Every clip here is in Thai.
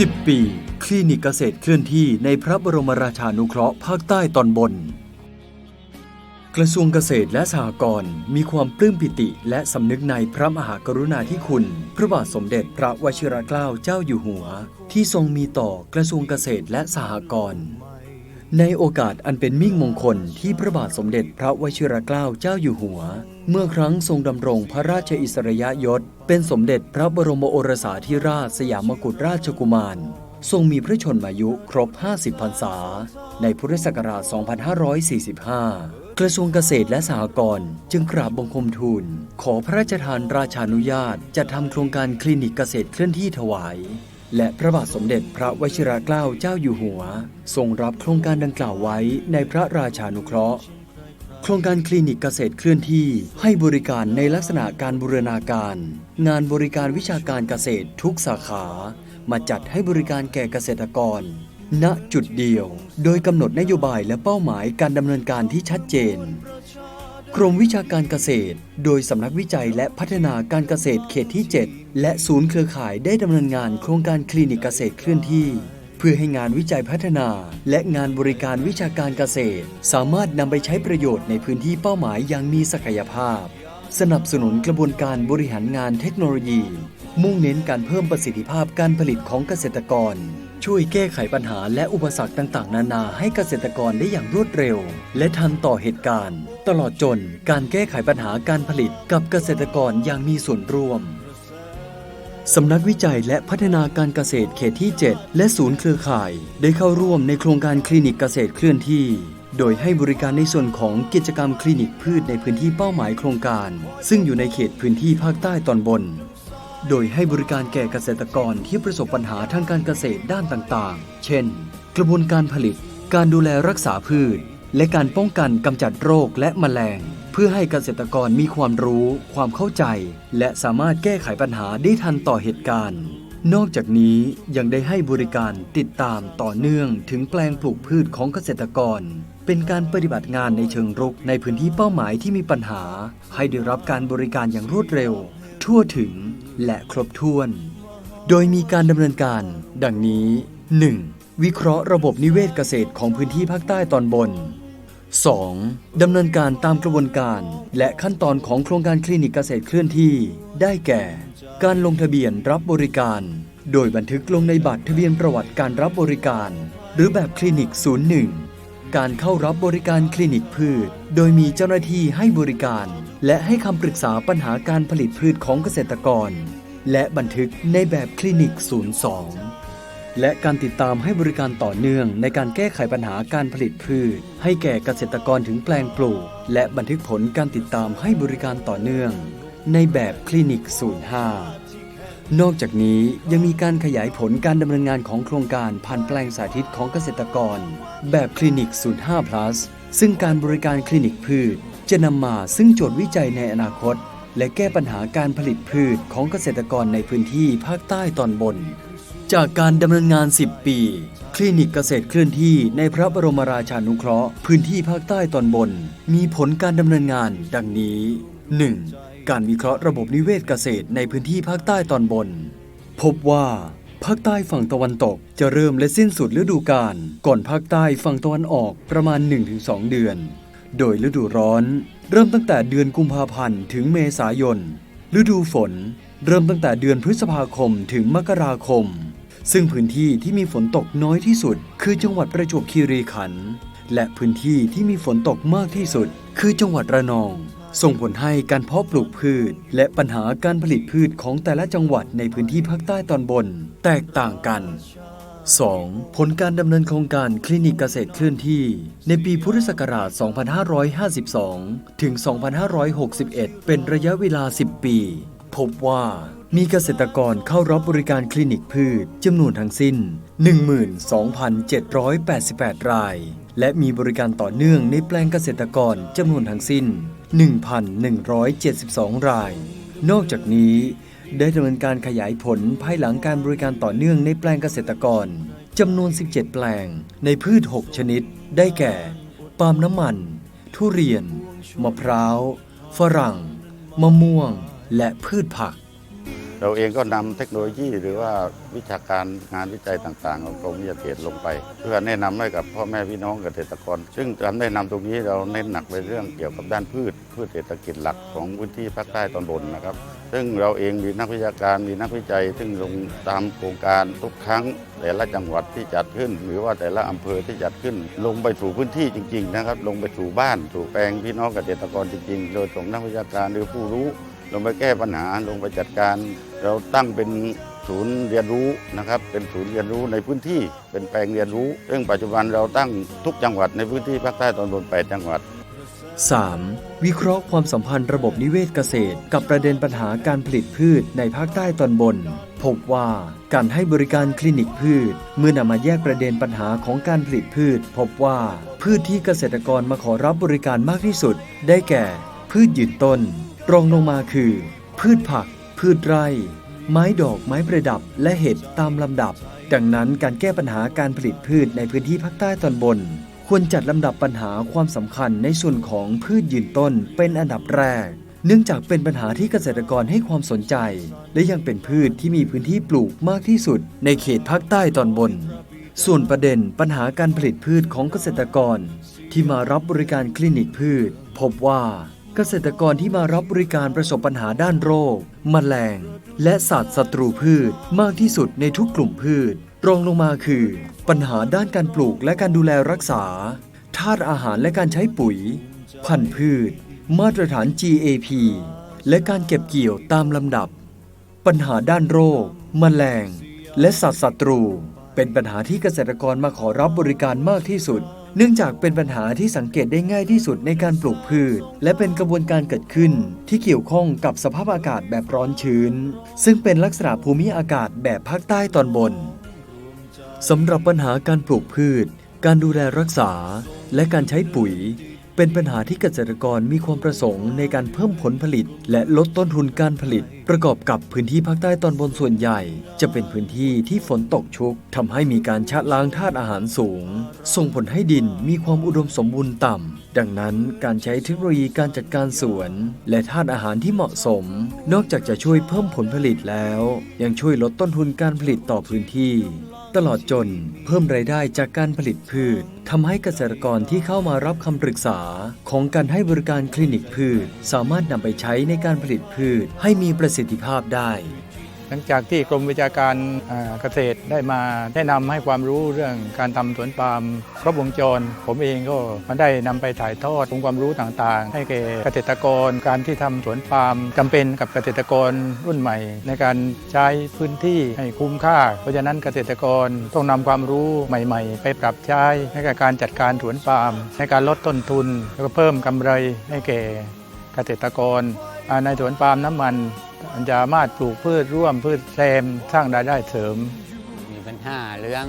10 ปี คลินิกเกษตรเคลื่อนที่ในพระบรมราชานุเคราะห์ภาคใต้ตอนบน กระทรวงเกษตรและสหกรณ์มีความปลื้มปิติและสำนึกในพระมหากรุณาธิคุณ พระบาทสมเด็จพระวชิรเกล้าเจ้าอยู่หัว ที่ทรงมีต่อกระทรวงเกษตรและสหกรณ์ ในโอกาสอันเป็นมิ่งมงคลที่พระบาทสมเด็จพระวชิรเกล้าเจ้าอยู่หัว เมื่อครั้งทรงดำรงพระราชอิสริยยศ เป็นสมเด็จพระบรมโอรสาธิราชสยามกุฎราชกุมาร ทรงมีพระชนมายุครบ 50 พรรษา ในพุทธศักราช 2545 กระทรวงเกษตรและสหกรณ์จึงกราบบังคมทูล ขอพระราชทานราชานุญาตจัดทำโครงการคลินิกเกษตรเคลื่อนที่ถวาย และพระบาทสมเด็จพระวชิรเกล้าเจ้าอยู่หัว ทรงรับโครงการดังกล่าวไว้ในพระราชานุเคราะห์ โครงการคลินิกเกษตรเคลื่อนที่ให้บริการในลักษณะการบูรณาการ งานบริการวิชาการเกษตรทุกสาขา มาจัดให้บริการแก่เกษตรกร ณจุดเดียว โดยกำหนดนโยบายและเป้าหมายการดำเนินการที่ชัดเจน กรมวิชาการเกษตร โดยสำนักวิจัยและพัฒนาการเกษตรเขตที่ 7 และศูนย์เครือข่ายได้ดำเนินงานโครงการคลินิกเกษตรเคลื่อนที่ เพื่อให้งานวิจัยพัฒนา และงานบริการวิชาการเกษตร สามารถนำไปใช้ประโยชน์ในพื้นที่เป้าหมายอย่างมีศักยภาพ สนับสนุนกระบวนการบริหารงานเทคโนโลยี มุ่งเน้นการเพิ่มประสิทธิภาพการผลิตของเกษตรกร ช่วยแก้ไขปัญหาและอุปสรรคต่างๆ นานาให้เกษตรกรได้อย่างรวดเร็ว และทันต่อเหตุการณ์ ตลอดจนการแก้ไขปัญหาการผลิตกับเกษตรกรอย่างมีส่วนร่วมสำนักวิจัยและพัฒนาการเกษตรเขตที่ 7 และศูนย์เครือข่าย ได้เข้าร่วมในโครงการคลินิกเกษตรเคลื่อนที่ โดยให้บริการในส่วนของกิจกรรมคลินิกพืชในพื้นที่เป้าหมายโครงการ ซึ่งอยู่ในเขตพื้นที่ภาคใต้ตอนบน โดยให้บริการแก่เกษตรกรที่ประสบปัญหาทางการเกษตรด้านต่างๆ เช่น กระบวนการผลิต การดูแลรักษาพืช และการป้องกันกำจัดโรคและแมลง เพื่อให้เกษตรกรมีความรู้ ความเข้าใจ และสามารถแก้ไขปัญหาได้ทันต่อเหตุการณ์ นอกจากนี้ยังได้ให้บริการติดตามต่อเนื่องถึงแปลงปลูกพืชของเกษตรกร เป็นการปฏิบัติงานในเชิงรุกในพื้นที่เป้าหมายที่มีปัญหา ให้ได้รับการบริการอย่างรวดเร็ว ทั่วถึงและครบถ้วน โดยมีการดำเนินการ ดังนี้ 1. วิเคราะห์ระบบนิเวศเกษตรของพื้นที่ภาคใต้ตอนบน 2. ดำเนินการตามกระบวนการ และขั้นตอนของโครงการคลินิกเกษตรเคลื่อนที่ ได้แก่ การลงทะเบียนรับบริการ โดยบันทึกลงในบัตรทะเบียนประวัติการรับบริการ หรือแบบคลินิก 01 การเข้ารับบริการคลินิกพืช โดยมีเจ้าหน้าที่ให้บริการ และให้คำปรึกษาปัญหาการผลิตพืชของเกษตรกร และบันทึกในแบบคลินิก 02 และการติดตามให้บริการต่อเนื่องในการแก้ไขปัญหาการผลิตพืช ให้แก่เกษตรกรถึงแปลงปลูก และบันทึกผลการติดตามให้บริการต่อเนื่อง ในแบบคลินิก 05 นอกจากนี้ยังมีการขยายผลการดำเนินงานของโครงการผ่านแปลงสาธิตของเกษตรกร แบบคลินิก 05 plus ซึ่งการบริการคลินิกพืช จะนำมาซึ่งโจทย์วิจัยในอนาคต และแก้ปัญหาการผลิตพืชของเกษตรกรในพื้นที่ภาคใต้ตอนบน จากการดำเนินงาน 10 ปี คลินิกเกษตรเคลื่อนที่ในพระบรมราชานุเคราะห์พื้นที่ภาคใต้ตอนบน มีผลการดำเนินงาน ดังนี้ 1. การวิเคราะห์ระบบนิเวศเกษตรในพื้นที่ภาคใต้ตอนบน พบว่าภาคใต้ฝั่งตะวันตกจะเริ่มและสิ้นสุดฤดูกาลก่อนภาคใต้ฝั่งตะวันออกประมาณ 1-2 เดือน โดยฤดูร้อน เริ่มตั้งแต่เดือนกุมภาพันธ์ถึงเมษายน ฤดูฝน เริ่มตั้งแต่เดือนพฤษภาคมถึงมกราคม ซึ่งพื้นที่ที่มีฝนตกน้อยที่สุด คือจังหวัดประจวบคีรีขันธ์และพื้นที่ที่มีฝนตกมากที่สุด คือจังหวัดระนอง ส่งผลให้การเพาะปลูกพืช และปัญหาการผลิตพืชของแต่ละจังหวัดในพื้นที่ภาคใต้ตอนบน แตกต่างกัน 2. ผลการดำเนินโครงการคลินิกเกษตรเคลื่อนที่ ในปีพุทธศักราช 2552 ถึง 2561 เป็นระยะเวลา 10 ปี พบว่ามีเกษตรกรเข้ารับบริการคลินิกพืชจำนวนทั้งสิ้น 12,788 ราย และมีบริการต่อเนื่องในแปลงเกษตรกรจำนวนทั้งสิ้น 1,172 ราย นอกจากนี้ได้ดำเนินการขยายผลภายหลังการบริการต่อเนื่องในแปลงเกษตรกรจำนวน 17 แปลงในพืช 6 ชนิด ได้แก่ ปาล์มน้ำมัน ทุเรียน มะพร้าว ฝรั่ง มะม่วง และพืชผัก เราเองก็นำเทคโนโลยีหรือว่าวิชาการงานวิจัยต่างๆ ของกรมวิทยาเขตลงไป เพื่อแนะนำให้กับพ่อแม่พี่น้องเกษตรกร ซึ่งการแนะนำตรงนี้เราเน้นหนักไปเรื่องเกี่ยวกับด้านพืชพืชเศรษฐกิจหลักของพื้นที่ภาคใต้ตอนบนนะครับ ซึ่งเราเองมีนักวิชาการมีนักวิจัย ซึ่งลงตามโครงการทุกครั้งแต่ละจังหวัดที่จัดขึ้น หรือว่าแต่ละอำเภอที่จัดขึ้น ลงไปสู่พื้นที่จริง ๆ นะครับ ลงไปสู่บ้านสู่แปลงพี่น้องเกษตรกรจริงๆ โดยส่งนักวิชาการหรือผู้รู้ ลงไปแก้ปัญหาลงไปจัดการ เราตั้งเป็นศูนย์เรียนรู้นะครับ เป็นศูนย์เรียนรู้ในพื้นที่เป็นแปลงเรียนรู้ ซึ่งปัจจุบันเราตั้งทุกจังหวัดในพื้นที่ภาคใต้ตอนบน 8 จังหวัด 3. วิเคราะห์ความสัมพันธ์ระบบนิเวศเกษตร กับประเด็นปัญหาการผลิตพืชในภาคใต้ตอนบน พบว่าการให้บริการคลินิกพืช เมื่อนำมาแยกประเด็นปัญหาของการผลิตพืช พบว่าพืชที่เกษตรกรมาขอรับบริการมากที่สุด ได้แก่ พืชยืนต้น รองลงมาคือ พืชผัก พืชไร่ ไม้ดอกไม้ประดับและเห็ดตามลำดับ ดังนั้นการแก้ปัญหาการผลิตพืชในพื้นที่ภาคใต้ตอนบน ควรจัดลำดับปัญหาความสำคัญในส่วนของพืชยืนต้นเป็นอันดับแรก เนื่องจากเป็นปัญหาที่เกษตรกรให้ความสนใจ และยังเป็นพืชที่มีพื้นที่ปลูกมากที่สุด ในเขตภาคใต้ตอนบนส่วนประเด็นปัญหาการผลิตพืชของเกษตรกร ที่มารับบริการคลินิกพืช พบว่า เกษตรกรที่มารับบริการประสบปัญหาด้านโรค แมลง และสัตว์ศัตรูพืชมากที่สุดในทุกกลุ่มพืช รองลงมาคือ ปัญหาด้านการปลูกและการดูแลรักษาธาตุอาหารและการใช้ปุ๋ย พันธุ์พืช มาตรฐาน GAP และการเก็บเกี่ยวตามลำดับ ปัญหาด้านโรค แมลง และสัตว์ศัตรู เป็นปัญหาที่เกษตรกรมาขอรับบริการมากที่สุด เนื่องจากเป็นปัญหาที่สังเกตได้ง่ายที่สุดในการปลูกพืช และเป็นกระบวนการเกิดขึ้นที่เกี่ยวข้องกับสภาพอากาศแบบร้อนชื้น ซึ่งเป็นลักษณะภูมิอากาศแบบภาคใต้ตอนบนสำหรับปัญหาการปลูกพืช การดูแลรักษา และการใช้ปุ๋ย เป็นปัญหาที่เกษตรกรมีความประสงค์ในการเพิ่มผลผลิต และลดต้นทุนการผลิต ประกอบกับพื้นที่ภาคใต้ตอนบนส่วนใหญ่ จะเป็นพื้นที่ที่ฝนตกชุกทำให้มีการชะล้างธาตุอาหารสูง ส่งผลให้ดินมีความอุดมสมบูรณ์ต่ำดังนั้นการใช้เทคโนโลยีการจัดการสวน และธาตุอาหารที่เหมาะสม นอกจากจะช่วยเพิ่มผลผลิตแล้ว ยังช่วยลดต้นทุนการผลิตต่อพื้นที่ ตลอดจนเพิ่มรายได้จากการผลิตพืชทำให้เกษตรกรที่เข้ามารับคำปรึกษา ของการให้บริการคลินิกพืช สามารถนำไปใช้ในการผลิตพืชให้มีประสิทธิภาพได้ หลังจากที่กรมวิชาการเกษตรได้มาแนะนำให้ความรู้เรื่องการทำสวนปาล์มครบวงจร ผมเองก็มาได้นำไปถ่ายทอดองค์ความรู้ต่างๆ ให้แก่เกษตรกรการที่ทำสวนปาล์มจำเป็นกับเกษตรกรรุ่นใหม่ ในการใช้พื้นที่ให้คุ้มค่า เพราะฉะนั้นเกษตรกรต้องนำความรู้ใหม่ ๆ ไปปรับใช้ในการจัดการสวนปาล์มในการลดต้นทุน แล้วก็เพิ่มกำไรให้แก่เกษตรกรในสวนปาล์มน้ำมัน สามารถปลูกพืชร่วมพืชแซมสร้างรายได้เสริม มีปัญหาเรื่อง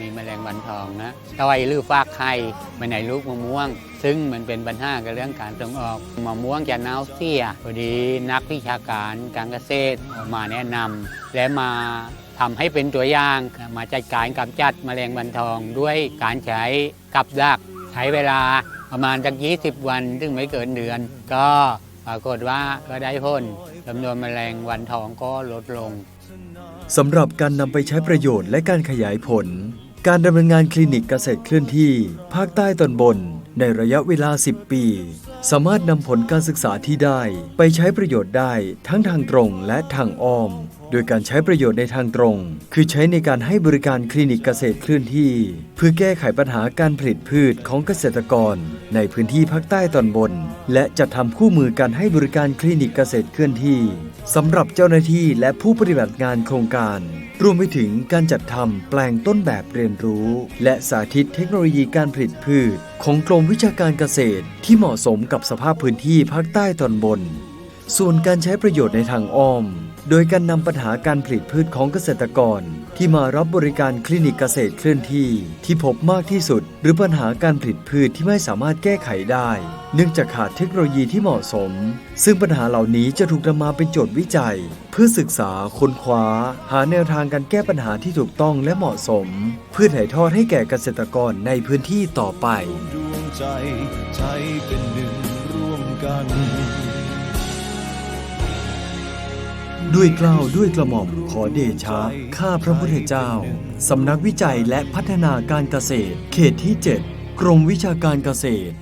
มีแมลงวันทองนะตอยหรือฟากไข่ไปในลูกมะม่วง ซึ่งมันเป็นปัญหากับเรื่องการส่งออกมะม่วงจะเน่าเสียพอดีนักวิชาการการเกษตรออกมาแนะนำและมาทำให้เป็นตัวอย่างมาจัดการกำจัดแมลงวันทองด้วยการใช้กับดักใช้เวลาประมาณจาก 20 วัน ซึ่งไม่เกินเดือน ก็ ปรากฏว่าก็ได้ผลจำนวนแมลงวันทองก็ลดลงสำหรับการนำไปใช้ประโยชน์และการขยายผล การดำเนินงานคลินิกเกษตรเคลื่อนที่ ภาคใต้ตอนบนในระยะเวลา 10 ปี สามารถนำผลการศึกษาที่ได้ไปใช้ประโยชน์ได้ทั้งทางตรงและทางอ้อม โดยการใช้ประโยชน์ในทางตรง คือใช้ในการให้บริการคลินิกเกษตรเคลื่อนที่ เพื่อแก้ไขปัญหาการผลิตพืชของเกษตรกร ในพื้นที่ภาคใต้ตอนบน และจัดทำคู่มือการให้บริการคลินิกเกษตรเคลื่อนที่สำหรับเจ้าหน้าที่และผู้ปฏิบัติงานโครงการ รวมไปถึงการจัดทำแปลงต้นแบบเรียนรู้ และสาธิตเทคโนโลยีการผลิตพืช ของกรมวิชาการเกษตรที่เหมาะสมกับสภาพพื้นที่ภาคใต้ตอนบน ส่วนการใช้ประโยชน์ในทางอ้อม โดยการนำปัญหาการผลิตพืชของเกษตรกร ที่มารับบริการคลินิกเกษตรเคลื่อนที่ ที่พบมากที่สุด หรือปัญหาการผลิตพืชที่ไม่สามารถแก้ไขได้ เนื่องจากขาดเทคโนโลยีที่เหมาะสม ซึ่งปัญหาเหล่านี้จะถูกนำมาเป็นโจทย์วิจัย เพื่อศึกษาค้นคว้า หาแนวทางการแก้ปัญหาที่ถูกต้องและเหมาะสม เพื่อถ่ายทอดให้แก่เกษตรกรในพื้นที่ต่อไปดวงใจใช้เป็นหนึ่งร่วมกัน ด้วยกล้าวด้วยกระหม่อมขอเดชะ ข้าพระพุทธเจ้า สำนักวิจัยและพัฒนาการเกษตร เขตที่ 7 กรมวิชาการเกษตร